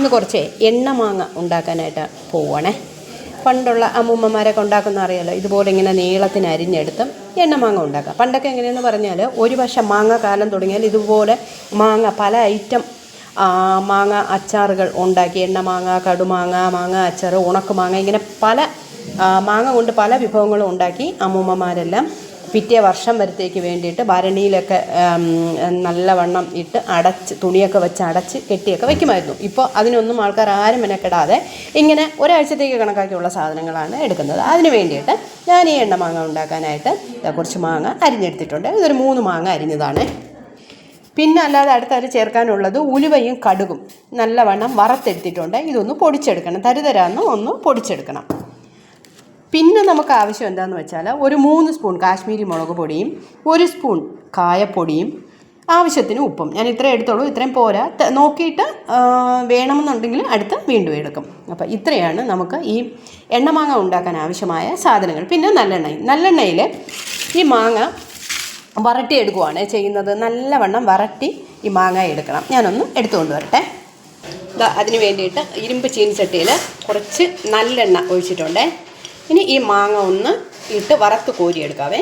ഇന്ന് കുറച്ച് എണ്ണമാങ്ങ ഉണ്ടാക്കാനായിട്ട് പോവണേ. പണ്ടുള്ള അമ്മൂമ്മമാരൊക്കെ ഉണ്ടാക്കുന്ന അറിയാലോ ഇതുപോലെ ഇങ്ങനെ നീളത്തിന് അരിഞ്ഞെടുത്തും എണ്ണമാങ്ങ ഉണ്ടാക്കാം. പണ്ടൊക്കെ എങ്ങനെയെന്ന് പറഞ്ഞാൽ ഒരു വർഷം മാങ്ങ കാലം തുടങ്ങിയാൽ ഇതുപോലെ മാങ്ങ പല ഐറ്റം മാങ്ങ അച്ചാറുകൾ ഉണ്ടാക്കി എണ്ണമാങ്ങ കടുമാങ്ങ മാങ്ങ അച്ചാർ ഉണക്കുമാങ്ങ ഇങ്ങനെ പല മാങ്ങ കൊണ്ട് പല വിഭവങ്ങളും ഉണ്ടാക്കി അമ്മൂമ്മമാരെല്ലാം പിറ്റേ വർഷം വരത്തേക്ക് വേണ്ടിയിട്ട് ഭരണിയിലൊക്കെ നല്ല നല്ലവണ്ണം ഇട്ട് അടച്ച് തുണിയൊക്കെ വെച്ച് അടച്ച് കെട്ടിയൊക്കെ വെക്കുമായിരുന്നു. ഇപ്പോൾ അതിനൊന്നും ആൾക്കാർ ആരും മെനക്കെടാതെ ഇങ്ങനെ ഒരാഴ്ചത്തേക്ക് കണക്കാക്കിയുള്ള സാധനങ്ങളാണ് എടുക്കുന്നത്. അതിന് വേണ്ടിയിട്ട് ഞാൻ ഈ എണ്ണ മാങ്ങ ഉണ്ടാക്കാനായിട്ട് കുറച്ച് മാങ്ങ അരിഞ്ഞെടുത്തിട്ടുണ്ട്. ഇതൊരു മൂന്ന് മാങ്ങ അരിഞ്ഞതാണ്. പിന്നെ അല്ലാതെ അടുത്തത് ചേർക്കാനുള്ളത് ഉലുവയും കടുകും നല്ലവണ്ണം വറുത്തെടുത്തിട്ടുണ്ട്. ഇതൊന്ന് പൊടിച്ചെടുക്കണം. തരുതരാന്ന് ഒന്ന് പൊടിച്ചെടുക്കണം. പിന്നെ നമുക്ക് ആവശ്യം എന്താണെന്ന് വെച്ചാൽ ഒരു മൂന്ന് സ്പൂൺ കാശ്മീരി മുളക് പൊടിയും ഒരു സ്പൂൺ കായപ്പൊടിയും ആവശ്യത്തിന് ഉപ്പും. ഞാൻ ഇത്രയും എടുത്തോളൂ ഇത്രയും പോരാ. നോക്കിയിട്ട് വേണമെന്നുണ്ടെങ്കിൽ അടുത്ത് വീണ്ടും എടുക്കും. അപ്പോൾ ഇത്രയാണ് നമുക്ക് ഈ എണ്ണ മാങ്ങ ഉണ്ടാക്കാൻ ആവശ്യമായ സാധനങ്ങൾ. പിന്നെ നല്ലെണ്ണ നല്ലെണ്ണയിൽ ഈ മാങ്ങ വരട്ടി എടുക്കുവാണ് ചെയ്യുന്നത്. നല്ലവണ്ണം വരട്ടി ഈ മാങ്ങ എടുക്കണം. ഞാനൊന്ന് എടുത്തുകൊണ്ട് വരട്ടെ. അതിന് വേണ്ടിയിട്ട് ഇരുമ്പ് ചീനിച്ചട്ടിയിൽ കുറച്ച് നല്ലെണ്ണ ഒഴിച്ചിട്ടുണ്ട്. ഇനി ഈ മാങ്ങ ഒന്ന് ഇട്ട് വറുത്ത് കോരിയെടുക്കാവേ.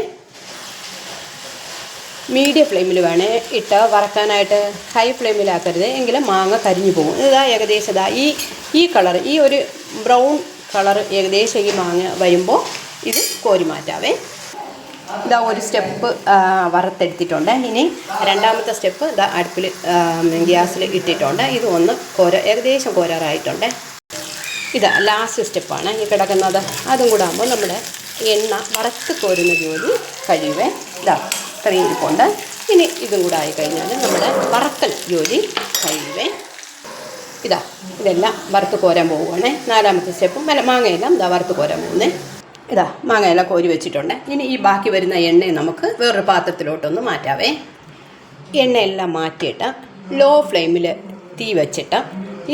മീഡിയം ഫ്ലെയിമിൽ വേണേ ഇട്ട് വറക്കാനായിട്ട് ഹൈ ഫ്ലെയിമിലാക്കരുത്. എങ്കിലും മാങ്ങ കരിഞ്ഞു പോകും. ഇതാ ഏകദേശം ഇതാ. ഈ ഈ കളർ ഈ ഒരു ബ്രൗൺ കളർ ഏകദേശം ഈ മാങ്ങ വരുമ്പോൾ ഇത് കോരി മാറ്റാവേ. ഇതാ ഒരു സ്റ്റെപ്പ് വറുത്തെടുത്തിട്ടുണ്ട്. ഇനി രണ്ടാമത്തെ സ്റ്റെപ്പ് ഇതാ അടുപ്പിൽ ഗ്യാസിൽ ഇട്ടിട്ടുണ്ട്. ഇത് ഒന്ന് കോര ഏകദേശം കോരാറായിട്ടുണ്ട്. ഇതാ ലാസ്റ്റ് സ്റ്റെപ്പാണ് ഈ കിടക്കുന്നത് അതും കൂടെ ആകുമ്പോൾ നമ്മുടെ എണ്ണ വറുത്ത് കോരുന്ന ജോലി കഴിയുവേ ഇതാ ഇത്രയും കൊണ്ട് ഇനി ഇതും കൂടെ ആയിക്കഴിഞ്ഞാൽ നമ്മുടെ വറക്കൽ ജോലി കഴിയുവേ ഇതാ ഇതെല്ലാം വറുത്ത് കോരാൻ പോവുകയാണേ. നാലാമത്തെ സ്റ്റെപ്പും മല മാങ്ങയെല്ലാം ഇതാ വറുത്ത് കോരാൻ പോകുന്നേ. ഇതാ മാങ്ങയെല്ലാം കോരി വെച്ചിട്ടുണ്ട്. ഇനി ഈ ബാക്കി വരുന്ന എണ്ണയെ നമുക്ക് വേറൊരു പാത്രത്തിലോട്ടൊന്ന് മാറ്റാവേ. എണ്ണയെല്ലാം മാറ്റിയിട്ട് ലോ ഫ്ലെയിമിൽ തീ വെച്ചിട്ട്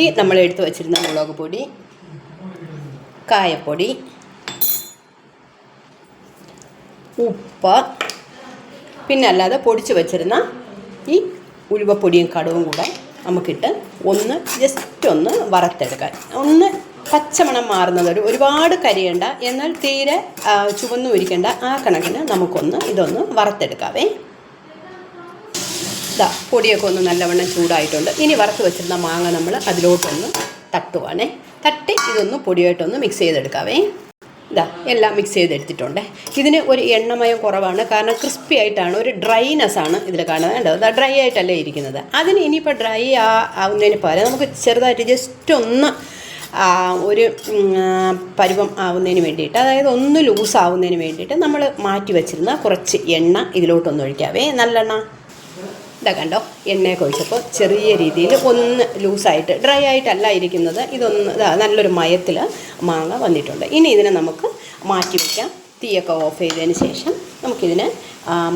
ഈ നമ്മൾ എടുത്തു വച്ചിരുന്ന മുളക് പൊടി കായപ്പൊടി ഉപ്പ് പിന്നെ അല്ലാതെ പൊടിച്ച് വച്ചിരുന്ന ഈ ഉലുവപ്പൊടിയും കടുവും കൂടെ നമുക്കിട്ട് ഒന്ന് ജസ്റ്റ് ഒന്ന് വറുത്തെടുക്കാൻ ഒന്ന് പച്ചമണം മാറുന്നത് ഒരു ഒരുപാട് കരിയേണ്ട എന്നാൽ തീരെ ചുവന്നു ചുവന്നും ഇരിക്കേണ്ട ആ കണക്കിന് നമുക്കൊന്ന് ഇതൊന്ന് വറുത്തെടുക്കാവേ. ഇതാ പൊടിയൊക്കെ ഒന്ന് നല്ലവണ്ണം ചൂടായിട്ടുണ്ട്. ഇനി വറുത്ത് വെച്ചിരുന്ന മാങ്ങ നമ്മൾ അതിലോട്ടൊന്ന് തട്ടുവാണേ. തട്ടി ഇതൊന്ന് പൊടിയായിട്ടൊന്ന് മിക്സ് ചെയ്തെടുക്കാവേ. ഇതാ എല്ലാം മിക്സ് ചെയ്തെടുത്തിട്ടുണ്ട്. ഇതിന് ഒരു എണ്ണമയം കുറവാണ്. കാരണം ക്രിസ്പി ആയിട്ടാണ് ഒരു ഡ്രൈനെസ് ആണ് ഇതിൽ കാണുന്നത് കണ്ടോ? ഇതാ ഡ്രൈ ആയിട്ടല്ലേ ഇരിക്കുന്നത്. അതിന് ഇനിയിപ്പോൾ ഡ്രൈ ആവുന്നതിന് പകരം നമുക്ക് ചെറുതായിട്ട് ജസ്റ്റ് ഒന്ന് ഒരു പരുവം ആവുന്നതിന് വേണ്ടിയിട്ട് അതായത് ഒന്ന് ലൂസ് ആവുന്നതിന് വേണ്ടിയിട്ട് നമ്മൾ മാറ്റി വെച്ചിരുന്ന കുറച്ച് എണ്ണ ഇതിലോട്ടൊന്ന് ഒഴിക്കാവേ. നല്ലെണ്ണ ഇതാ കണ്ടോ എണ്ണയൊക്കെ ഒഴിച്ചപ്പോൾ ചെറിയ രീതിയിൽ ഒന്ന് ലൂസായിട്ട് ഡ്രൈ ആയിട്ടല്ല ഇരിക്കുന്നത്. ഇതൊന്ന് ഇതാ നല്ലൊരു മയത്തിൽ മാങ്ങ വന്നിട്ടുണ്ട്. ഇനി ഇതിനെ നമുക്ക് മാറ്റി വയ്ക്കാം തീയൊക്കെ ഓഫ് ചെയ്തതിന് ശേഷം നമുക്കിതിനെ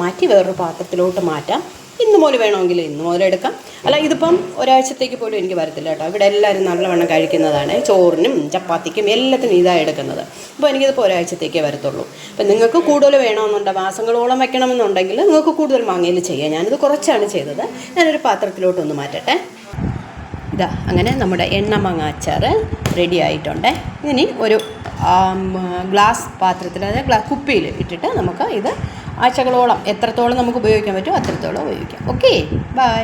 മാറ്റി വേറൊരു പാത്രത്തിലോട്ട് മാറ്റാം. ഇന്ന് മുതൽ വേണമെങ്കിൽ ഇന്ന് മുതൽ എടുക്കാം. അല്ല ഇതിപ്പം ഒരാഴ്ചത്തേക്ക് പോലും എനിക്ക് വരത്തില്ല കേട്ടോ. ഇവിടെ എല്ലാവരും നല്ലവണ്ണം കഴിക്കുന്നതാണ്. ചോറിനും ചപ്പാത്തിക്കും എല്ലാത്തിനും ഇതാണ് എടുക്കുന്നത്. അപ്പോൾ എനിക്കിതിപ്പോൾ ഒരാഴ്ചത്തേക്കേ വരത്തുള്ളൂ. അപ്പം നിങ്ങൾക്ക് കൂടുതൽ വേണമെന്നുണ്ട് മാസങ്ങളോളം വെക്കണമെന്നുണ്ടെങ്കിൽ നിങ്ങൾക്ക് കൂടുതൽ മാങ്ങയിൽ ചെയ്യാം. ഞാനിത് കുറച്ചാണ് ചെയ്തത്. ഞാനൊരു പാത്രത്തിലോട്ടൊന്ന് മാറ്റട്ടെ. ഇതാ അങ്ങനെ നമ്മുടെ എണ്ണ മാങ്ങ അച്ചാർ റെഡി ആയിട്ടുണ്ട്. ഇനി ഒരു ഗ്ലാസ് പാത്രത്തിൽ അതായത് ഗ്ലാ കുപ്പിയിൽ ഇട്ടിട്ട് നമുക്ക് ഇത് ആഴ്ചകളോളം എത്രത്തോളം നമുക്ക് ഉപയോഗിക്കാൻ പറ്റുമോ അത്രത്തോളം ഉപയോഗിക്കാം. Okay bye